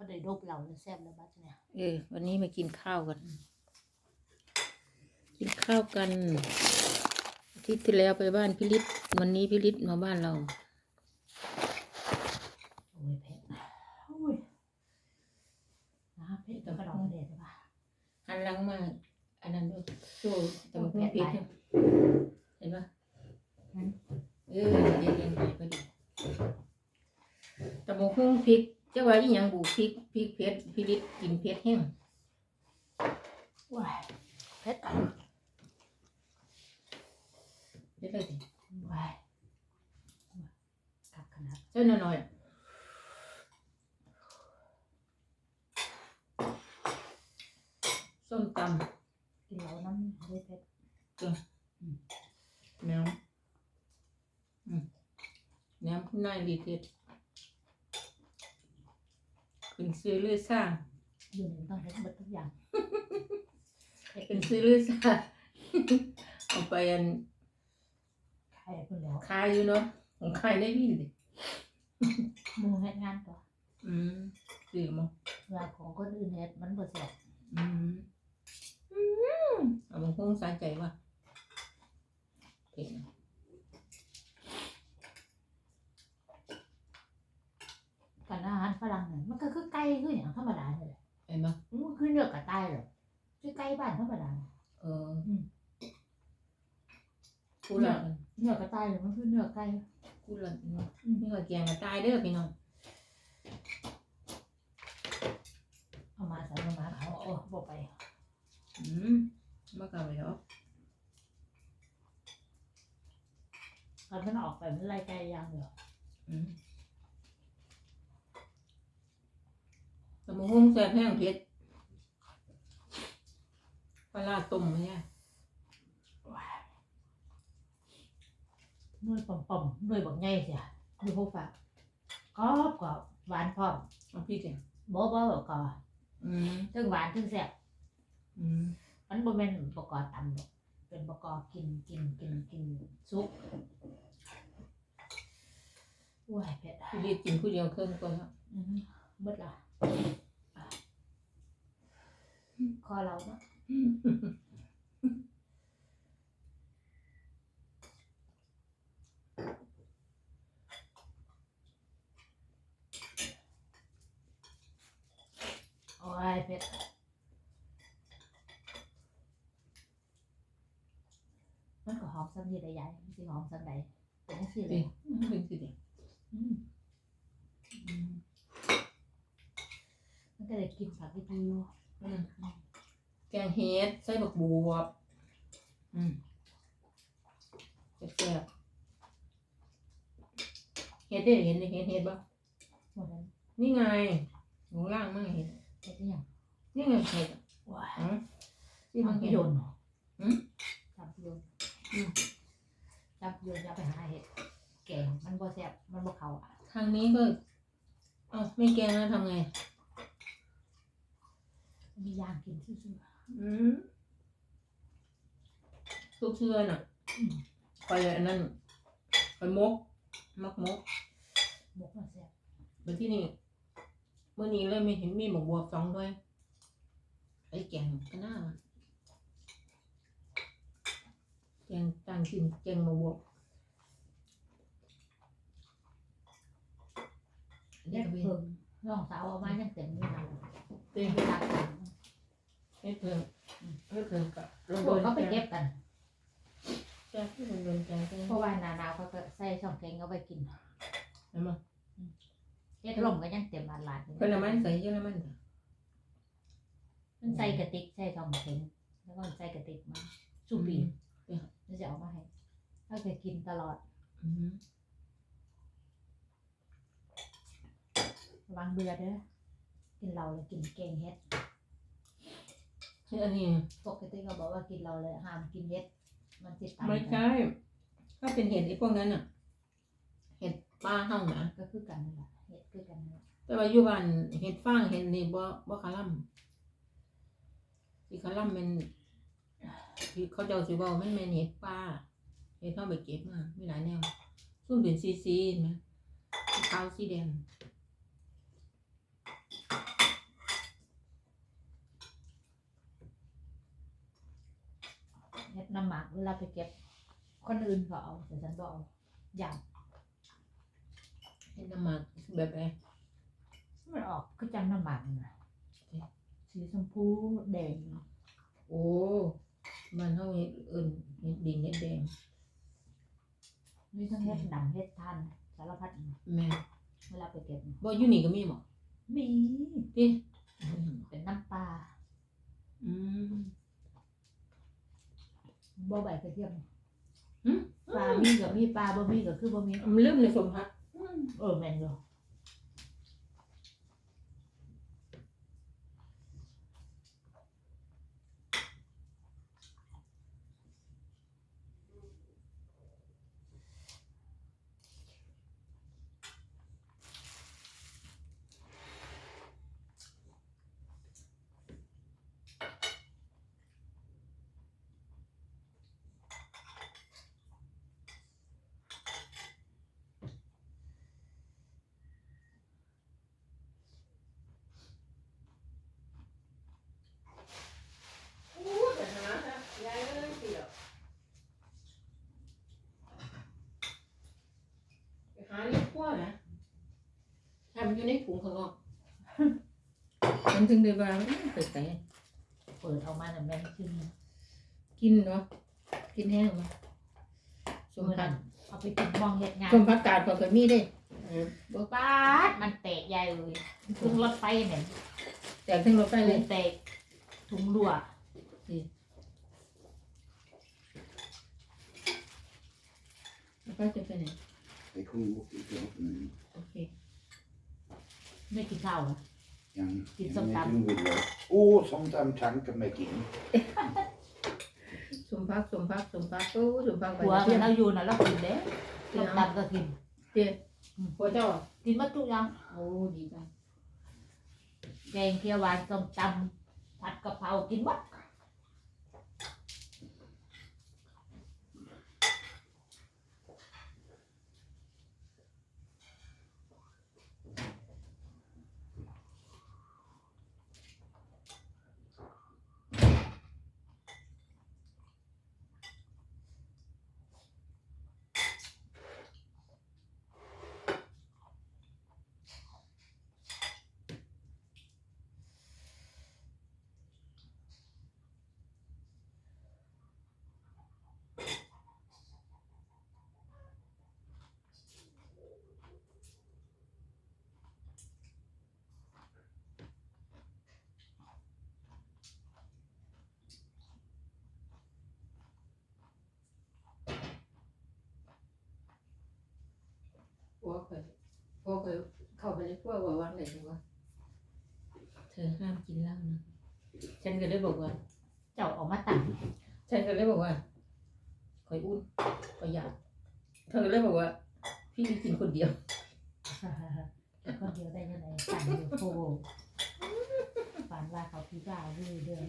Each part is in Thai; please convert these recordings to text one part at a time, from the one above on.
พอได้ดบเราแล้วแซ่บแล้วบัดเนี่ยเออ วันนี้มากินข้าวกัน กินข้าวกันอาทิตย์ที่แล้วไปบ้านพี่ฤทธิ์วันนี้พี่ฤทธิ์มาบ้านเราโอ้ยเผ็ดโอ้ยนะเผ็ดแต่กระดองเด็ดใช่ปะหันหลังมา อันนั้นด้วยโซ่ตะมุกโอ้พิษแผลเห็นปะอืมเออเย็นเย็นๆไปพอดีตะมุกพริกเจ้าว่าอีหยังบูพริกพริกเผ็ดพี่ฤทธิ์กินเผ็ดแห้งว้ายเผ็ดเดี๋ยวเลยสิว้ายกักขนาดเจ้าหน่อยๆส้มตำกินเหล้าน้ำเลยเผ็ดแนวอืมแนวคุณนายดีเด็ด ขึ้นซื้อเลือสร้างอยู่ในต้องเผ็ดหมดทุกอย่างเผ็ดขึ้นซื้อเลือสร้างเอาไปอันใครเพิ่นแล้วขายอยู่เนาะของขายได้วินดิหมูเฮ็ดงานตัวอืมซื้อมาเวลาของคนอื่นเฮ็ดมันบ่แซ่บอืมอืมเอาบางคงสาใจว่ะเผ็ดนะ กันอาหารฝรั่งเนี่ยมันก็คือไก่คืออย่างธรรมดาเนี่ยแหละ เห็นปะ มันคือเนื้อกระต่ายเหรอคือไก่ บ้านธรรมดาเอออืมกูละเนื้อกระต่ายเหรอมันคือเนื้อไก่กูละนี่ก็แกงกระตายเด้อพี่น้องเอามาใส่มามาเขาโอ้บ่ไปอืมมากลับไปแล้วตอนมันออกไปมันไล่ไก่อย่างเดียวอืมตะมงหุ้งแซ่บแห้งเผ็ด ปลาร้าต้มเนี่ยหน่วยป่อมๆหน่วยบักใหญ่เสียดูพวกฝากกรอบกรอบหวานพร้อมเอาพี่เนี่ยบ่บ่ก็อืมถึงหวานถึงแซ่บอืมมันบ่แม่นประกอบตำหรอกเป็นประกอบกินกินกินกินซุปโอ้ยเผ็ดพี่รีดกินผู้เดียวเครื่องก่อนครับอืมหมดละคอเราเนาะ โอ้ยเผ็ดมันก็หอมสักนิดได้ยายมันสิหอม แกงเฮ็ดใส่บักบวบอืมแซ่บๆเฮ็ดได้เห็นเห็นเห็ดบ่หมดนั้นนี่ไงหนูล่างมั่งเห็ดเผ็ดหรือยังนี่ไงเห็ดว้ายอ๋อที่มันจำเห็พิดโยนเหรอหืมจำพิโยนอืมจำพิโยนจะไปหาเห็ดแกงมันบ่แซ่บมันบ่เข้าอะทางนี้ก็เอ้าไม่แกงแล้วทำไงมีย่างกินซื่อ อืมทุกเชื่อน่ะๆอืมไปอันนั้นไปมกมักมกหมกมันแซ่บมาที่นี่เมื่อนี้เลยไม่เห็นมีหมกบวบสองด้วยไอ้แกงก็น่าว่ะแกงต่างกินแกงหมกบวบอันเล็นี้กก็เป็นเพิ่งน้องสาวเอามายังเต็มอยู่นะเต้นเวลากิน เฮ็ดเพิ่งเฮ็ดเพิ่งกับลงพวกเขาไปเก็บกันแจ้งที่มันโดนแจ้งแจ้งเพราะว่าหนาๆเขาก็ใส่ช่องแกงเอาไปกินเห็นมั้ยเฮ็ดลมก็ยังเต็มหลาดๆอยู่เพิ่นน้ำมันใส่เยอะน้ำมันจ้ะมันใส่กระติกใส่ช่องแกงแล้วก็ใส่กระติกมาสูปีมันจะเอามาให้ถ้าเคยกินตลอดอืมระวังเบื่อเด้อกินเราเลยกินแกงเฮ็ด คืออันนี้ ปกติเขาบอกว่ากินเราเลยห้ามกินเฮ็ด มันติดตามไม่ใช่ถ้าเป็นเห็ดไอ้พวกนั้นอะ เห็ดป้าเฮานะก็คือกันนั่นแหละเฮ็ดคือกันนั่นแหละแต่ว่าอยู่บ้านเห็ดฟางเห็ดนี่บ่บ่คาล่ำที่คาล่ำมันที่เขาเจ้าสิเว้ามันแม่นเห็ดป้าเห็ดเฮาไปเก็บมามีหลายแนวซุ่มเป็นซีๆเห็นไหมขาวสีแดงากเวลาไปเก็บ คนอื่นเขาเอาแต่ฉันบ่เอาอย่างเห็ดน้ำหมากแบบไหนมันออกก็จังน้ำหมากน่ะสีชมพูแดง โอ้บ้านเฮาเฮ็ดเอิ้นเฮ็ดดินเฮ็ดแดงมีทั้งเฮ็ดดำเฮ็ดทันสารพัดแม่เวลาไปเก็บบ่อยู่นี่ก็มีบ่มีติเป็นน้ำปลาอืม บ่ใบกระเทียมหึปลามีกับมีปลาบ่มีก็คือบ่มีมันลืมในสมพักเออแม่นอยู่ หาเลี้ยงขั้วนะทำ อยู่ในถุงข้างนอกมันถึงได้ว่าเปิดแต่เปิดออกมาน่ะแม่นขึ้นกินเนาะกินแห้งมาสมมื้อพันั้กนเอาไปกินมองเฮ็ดงานสมพักกาดก็เคยมีได้เออบ่ปาดมันแตกใหญ่เลยขึ้นรถไฟเนี่ยแต่ทั้งรถไปเลยแตกถุงรั่วแล้วก็จะไปไหน Ik kom ook ik ook nu. โอเค ไม่กินข้าวเหรอ Jan, Iets Jan op met tafel. een woedel. Oh, soms aan tanken met in. สมพักสมพักสมพักโอ้สมพักไปหัวเที่มัยนงเราอยู่น่ะเรากินเด้เที่ต้ยมงตำก็กินหัวเจ้าอะกินหมาทุกอย่าง โอ้ดีจังแกงเขียวหวานส้มตำผัดกะเพรากินหมด วเคยหัวเคยเข้าไปในครัวว่าว่างไหนจังวะเธอห้ามกินเหล้านะฉันก็เลยบอกว่า เจ้าออกมาตังฉันก็เลยบอกว่าคอยอุ่นคอยอยากเธอก็เลยบอกว่า พี่กินคนเดียวคนเดียวได้ยังไงสั่งอยู่โคฝันว่าเขาพี่บ้าเรื่อยเดือน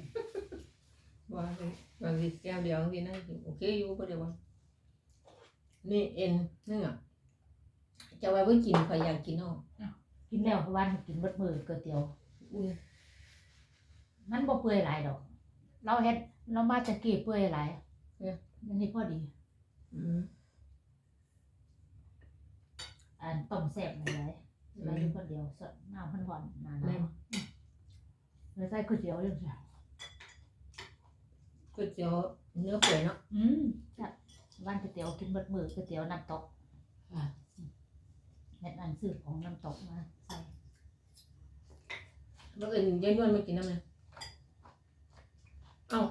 ว่าบางทีแก้วเดียวบางทีนั่งกินโอเคอยู่ก็เดี๋ยวว่านี่เอ็นเนื้อ จะไว้เพื่อกินคอยอยากกินเนาะกินแล้วเพราะว่ากินเบดมือก๋วยเตี๋ยวอุ่นมันบ่เปื่อยหลายดอก เราเฮ็ดเรามาจากกี่เปื่อยหลายอันนี้พอดีอืมอันต้มแซ่บอะไรเราอยู่คนเดียวสดน้ำพันหวานนานแม่นๆเลยใส่ก๋วยเตี๋ยวยังไงก๋วยเตี๋ยวเนื้อเปื่อยเนาะอืมจ้ะวันก๋วยเตี๋ยวกินเบดมือก๋วยเตี๋ยวน้ำตกอ่า เฮ็ดอันซื้อของน้ำตกมาใส่บังเอิญยายนวลมากินน้ำเลยเอ้า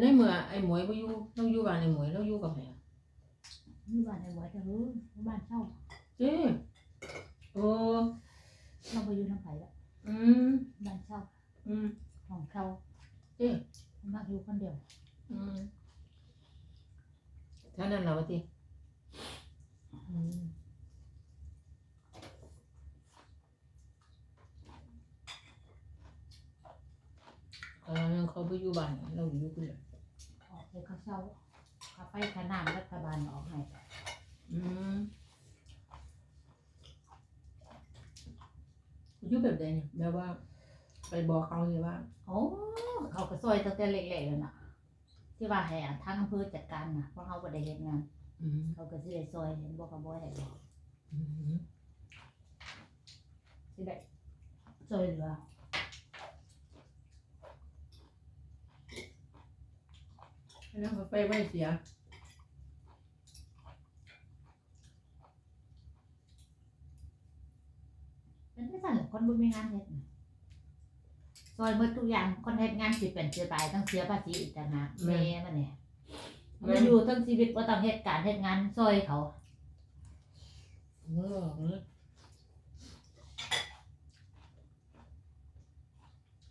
ในเมื่อไอ้หมวยบ่อยู่เราอยู่บ้านไอ้หมวยเราอยู่กับแม่นี่บ้านในหมวยจะรู้บ้านเช่าเจ้โอ้เราไปอยู่น้ำไผ่ละอืมบ้านเช่าอืมของเขาเจ้มักอยู่คนเดียวอืมเท่านั้นเราทีอืม เออเขาไปอยู่บ้านเราอยู่คนเดียออกไปเขาเช่าเขาไปขนามรัฐบาลออกให้อืมอยู่แบบใดเนี่ยแบบว่า ไปบอกเขาเลยว่าโอ้เขาก็ซอยตั้งแต่เล็กๆเลยนะที่ว่าให้ทางอำเภอจัดการนะเพราะเขาบ่ได้เฮ็ดงานอืมเขาก็สิได้ซอยเห็นบ่เขาบ่ให้บอกอืมสิได้ซอยเหลือ แล้วเขาไปไว้เสียมันไม่สั่นคนบ่มีงานเฮ็ดน่ะซอยหมดทุกอย่างคนเฮ็ดงานสิเป็นสิตายต้องเสียภาษีอีกต่างหากแม่มันเนี่ยมันอยู่ทั้งชีวิตบ่ต้องเฮ็ดการเฮ็ดงานซอยเขา เออเออ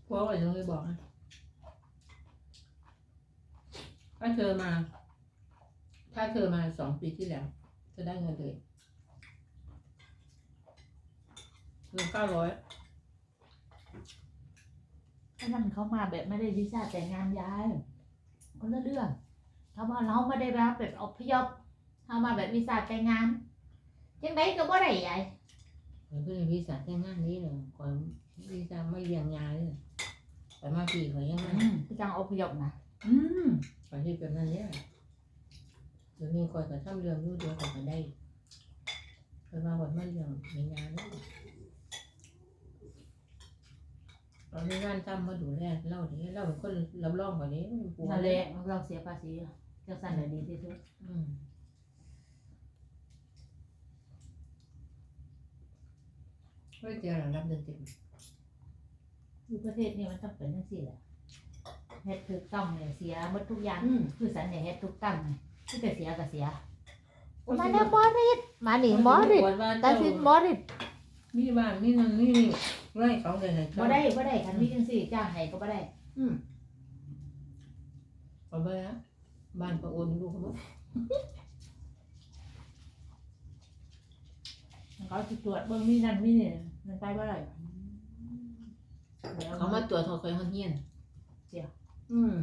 พ่อก็ยังเลยบอกนะ ถ้าเธอมา ถ้าเธอมาสองปีที่แล้วจะได้เงินเลยเงินเก้าร้อยถ้านั่นเขามาแบบไม่ได้วีซ่าแต่งงานย้ายคนละเรื่องเขาว่าเราไม่ได้แบบแบบอพยพเขามาแบบวีซ่าแต่งงานจังไดก็บ่ได้ยายเพื่อนวีซ่าแต่งงานนี้เลยก่อนวีซ่าไม่เรียงยาเลยไปมาปีเขายังไงอืมคือจังอพยพนะ อืมไปที่แบบนั้นเนี่ยเดี๋ยวนี้คอยกับทำเรื่องรู้เดียวกันได้เคยมาวันมาเรื่องมีงานเนี่ยเรามีงานทำมาดูแลเล่านี้เล่าเป็นคนรับรองกว่านี้ปัวนั่นแหละเราเสียภาษีจังสั่นแหละดีที่สุดอืมก็เจอหลังรับเดือนเต็มอยู่ประเทศนี้มันต้องเป็นจังซี่แหละ เฮ็ดถูกต้องเนี่ยเสียหมดทุกอย่าง อืม คือสันเนี่ยเฮ็ดถูกต้องเนี่ยคือจะเสียก็เสียมาแล้วมอริดมานี่มอริดวันบ้านตัเจ้าดสินมอริดมีบ้านมีนั่นนี่นี่ไร่เขาเลยนะบ่ได้บ่ได้คันมีจังซี่จ้างให้ก็บ่ได้อืมเอาไปฮะบ้านประโอนลูกเขาบอกเขาสิตรวจเบิ่งมีนั่นมีนี่มันไปบ่ได้เขามาตรวจเขาคอยเขาเฮียนเจียว อืม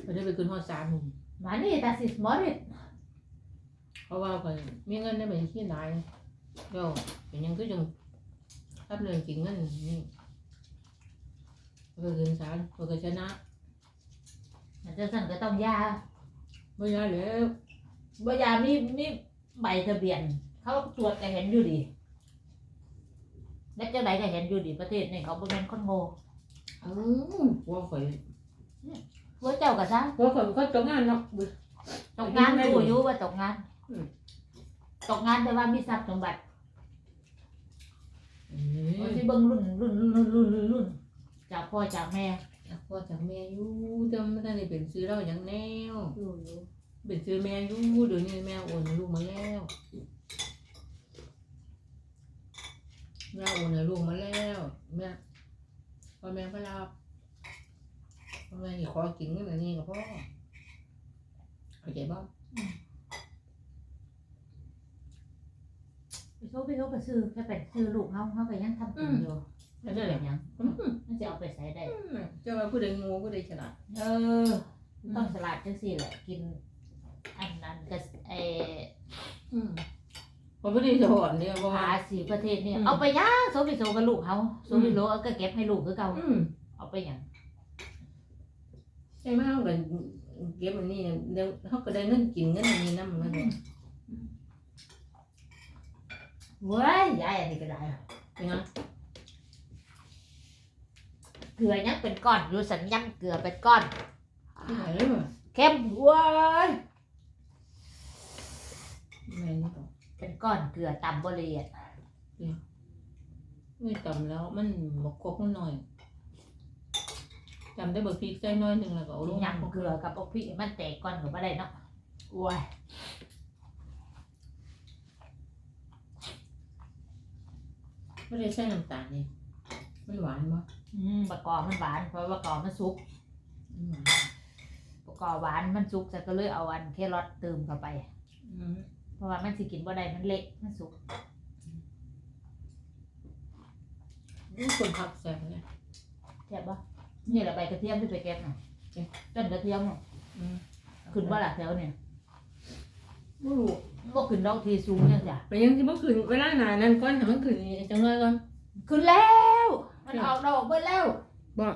เขาได้ไปขึ้นห้องสามหนุ่มมานี่ตัดสินมอริดเพราะว่าคอยมีเงินได้ไปที่ไหนก็เป็นหยังก็ยังรับเรื่องจริงเงินนี่ก็ขึ้นศาลก็ชนะมันจะสั่นก็ต้องยาไม่ได้แล้ว บ่ยามีมีใบทะเบียน เขาตรวจก็เห็นอยู่ดี แล้วจังไดก็เห็นอยู่ดีประเทศนี่เขาบ่แม่นคนโง่เอ้าว่าคอยหัวเจ้าก็ซะว่าคอยเขาตกงานเนาะตกงานรู้อยู่ว่าตกงานอืมตกงานแต่ว่ามีทรัพย์สมบัติอืมันมสิเบิ่งรุ่นรุ่นรุ่นรุ่นรุ่นรุ่นจากพ่อจากแม่พ่อจากแม่อยู่แต่ไม่ได้เป็นซื้อเราอย่างแนวอยู่อยู่เป็นซื้อแม่อยู่เดี๋ยวนี้แม่โอนให้ลูกมาแล้ว แม่โอนให้ลูกมาแล้วแม่พ่อแม่ก็รับพ่อแม่อยากขอกินเงินอันนี้กับพ่อเข้าใจบ้างไปโซไปโซไปซื้อแค่ไปซื้อลูกเฮาเฮาก็ยังทำกินอยู่แล้วจะเป็นหยังมันจะเอาไปใส่ได้เจ้าว่าผู้ใดโงูผู้ใดฉลาดเออ ต้องฉลาดจังซี่แหละกิน อันนั้นก็ไอ้อืม ผมไม่ได้สอนเนี่ยเพราะว่า ภาษีประเทศนี่อืม เอาไปย่างโซไปโซกับลูกเฮาโซไปอืมโซเอาก็เก็บให้ลูกคือเก่าอืมเอาไปหยังใช่ไหมเขาก็เก็บอันนี้เดี๋ยวเขาก็ได้เงินกินเงินอันนี้น้ำมันเลยเว้ยยายอันนี้ก็ได้เป็นไงเกลือยังเป็นก้อนอยู่สัญญังเกลือเป็นก้อน ที่ไหนเลยว่ะเข้มเว้ย แม่นี่ก็ เป็นก้อนเกลือตำบ่ละเอียดไม่จำแล้วมันบกกบมันหน่อยจำได้เบอร์พริกใส่น้อยหนึ่งแล้วก็เอาลงยำเกลือกับพวกพี่มันแตกก้อนก็บ่ได้เนาะโอ้ยไม่ได้ใส่น้ำตาลนี่มันหวานปะอืมบะกอมันหวาน เพราะบะกอมันสุกมันหวานบะกอหวานมันสุกแต่ก็เลยเอาอันแครอทเติมเข้าไป อืมเพ ราะว่ามันสิกินบ่ได้มันเละมันสุกนี่คนผักแซ่บเนี่ยแซ่บบ่นี่แหละใบกระเทียมที่ไปเก็บน่ะเอ๊ะต้นกระเทียมน่ะอืมขึ้นบ่ล่ะแถวเนี่ยไม่รู้บ่ขึ้นดอกทีสูงจังจ้ะไปยังที่เมื่อคืนเวลาหนานั้นก้อนให้มันขึ้นจังเลยก่อนขึ้นแล้ว มันออกดอกเบิดแล้วอบ่